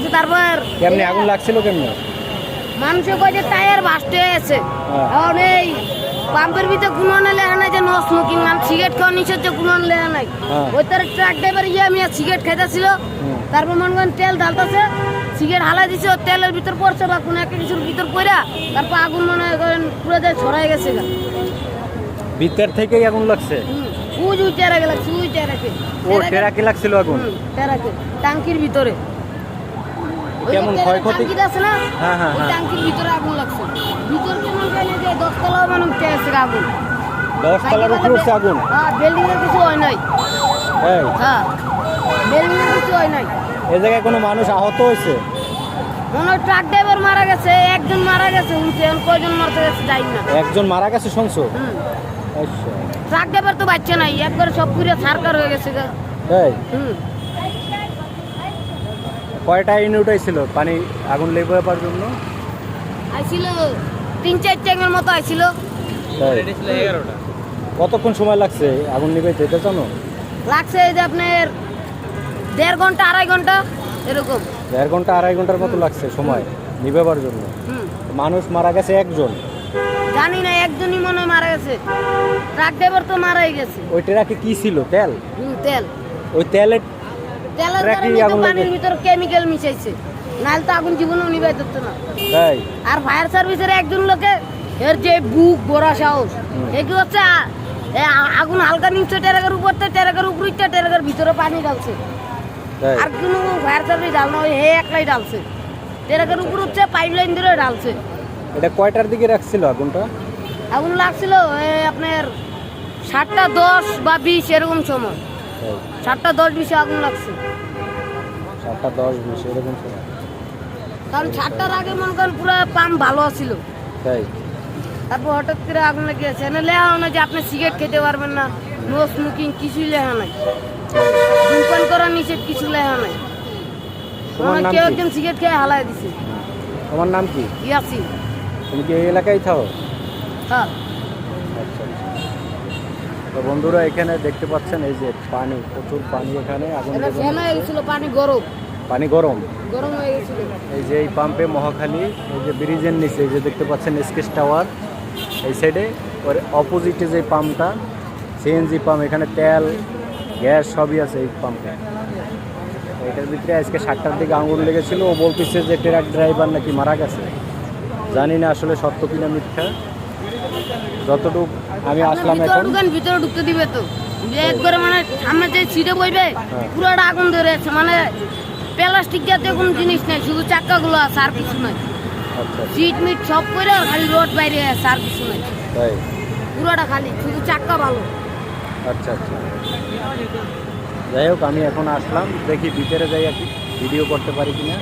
গেছে তারপর কেমনি আগুন লাগছিল কেমনি? মানুষে কয় যে টায়ার বাস্ট হয়ে গেছে। হ্যাঁ। এখন এই পাম্পের ভিতরে কোনো লেখা নাই যে নো স্মোকিং মানে সিগারেট খাওয়া নিষেধ যে কোনো লেখা নাই। হ্যাঁ। ওই তার ট্রাক ড্রাইভার ইয়ে আমি সিগারেট খাইতেছিল। তারপর মনে করেন তেল ঢালতেছে সিগারেট হালাই দিছে ও তেলের ভিতর পড়ছে বা কোনো একটা কিছুর ভিতর পড়া তারপর আগুন মনে করেন পুরো যায় ছড়াই গেছে ভিতর থেকেই আগুন লাগছে? হুম, উই টেরাকে লাগছে উই টেরাকে। ও টেরাকি লাগছিল আগুন? টেরাকে টাঙ্কির ভিতরে। কেমন ক্ষয়ক্ষতি? আছে না? হ্যাঁ, হ্যাঁ, ওই হ্যাঁ। ভিতরে আগুন লাগছে। ভিতর কেমন জানি যে দশতলা মানে উঠে গেছে আগুন। দশ তলার উপরে উঠছে আগুন? হ্যাঁ বিল্ডিং এর কিছু হয় নাই। হ্যাঁ বিল্ডিং এর কিছু হয় নাই। এ জায়গায় কোনো মানুষ আহত হয়েছে? মনে ট্রাক ড্রাইভার মারা গেছে একজন মারা গেছে এখন কয়জন মারতে গেছে যাই না। একজন মারা গেছে শুনছো? হুম। আচ্ছা। ট্রাক ড্রাইভার তো বাচ্চা নাই একবারে সব পুরো সারকার হয়ে গেছে। এই। হুম। কয়টা ইউনিট ছিল পানি আগুন লেগে পাওয়ার জন্য? আইছিল তিন চার ট্যাঙ্কের মতো আইছিল। কতক্ষণ সময় লাগছে আগুন নিবে যেতে জানো? লাগছে এই যে আপনার দেড় ঘণ্টা আড়াই ঘণ্টা এরকম। দেড় ঘণ্টা আড়াই ঘণ্টার মতো লাগছে সময় নিবেবার জন্য। মানুষ মারা গেছে একজন? জানি না একজনই মনে হয় মারা গেছে। ট্রাক ড্রাইভার তো মারাই গেছে। ওই ট্রাকে কি ছিল? তেল? তেল। ওই তেলের তেলের তো আগুন পানির। ভিতরে কেমিক্যাল মিশাইছে। নাহলে তো আগুন জীবনেও নিবাই ধরতো না। তাই। আর ফায়ার সার্ভিসের একজন লোকে এর যে বুক বড়া সাহস এ কি হচ্ছে? এ আগুন হালকা নিচে টেরাকের উপর থেকে টেরাকের উপর উঠতে টেরাকের ভিতরে পানি ঢালছে। আর কোনো ফায়ার সার্ভিস ঢাল না হে একলাই ঢালছে। টেরাকের উপর উঠছে পাইপ লাইন ধরে ঢালছে। এটা কয়টার দিকে রাখছিল আগুনটা? আগুন লাগছিল আপনার সাতটা দশ বা বিশ এরকম সময়। সাতটা দশ বিশে আগুন লাগছে। সাতটা দশ বিশ এরকম কারণ সাতটার আগে মনে করেন পুরো পাম্প ভালো ছিল তাই? তারপর হঠাৎ করে আগুন লেগে গেছে। এনে লেখা হয় না যে আপনি সিগারেট খেতে পারবেন না নো স্মোকিং কিছুই লেখা নাই। ধূমপান করার নিষেধ কিছু লেখা নাই। মনে কেউ একজন সিগারেট খেয়ে হালাই দিছে। তোমার নাম কি? ইয়াসিন। তুমি কি এই এলাকায় থাও? হ্যাঁ। আচ্ছা আচ্ছা। তো বন্ধুরা এখানে দেখতে পাচ্ছেন এই যে পানি প্রচুর পানি এখানে আগুন পানি গরম। পানি গরম। গরম হয়ে গেছিল। এই যে এই পাম্পে মহাখালী এই যে ব্রিজের নিচে এই যে দেখতে পাচ্ছেন স্কেচ টাওয়ার এই সাইডে ওর অপোজিটে যে পাম্পটা সিএনজি পাম্প এখানে তেল গ্যাস সবই আছে এই পাম্পে। এটার ভিতরে আজকে সাতটার দিকে আঙুল লেগেছিল ও বলতেছে যে ট্রাক ড্রাইভার নাকি মারা গেছে। জানি না আসলে সত্য কিনা মিথ্যা। যতটুকু আমি আসলাম এখন। ঢুকেন ভিতরে ঢুকতে দিবে তো। মানে সামনে যে সিটে বইবে হ্যাঁ। পুরোটা আগুন ধরে আছে। মানে প্লাস্টিক জাতীয় কোনো জিনিস নেই শুধু চাক্কাগুলো আছে আর কিছু নাই। আচ্ছা। সিট মিট সব করে খালি রোড বাইরে আছে আর কিছু নাই। তাই? পুরোটা খালি শুধু চাক্কা ভালো। আচ্ছা আচ্ছা। যাই হোক আমি এখন আসলাম। দেখি ভিতরে যাই আর কি ভিডিও করতে পারি কিনা।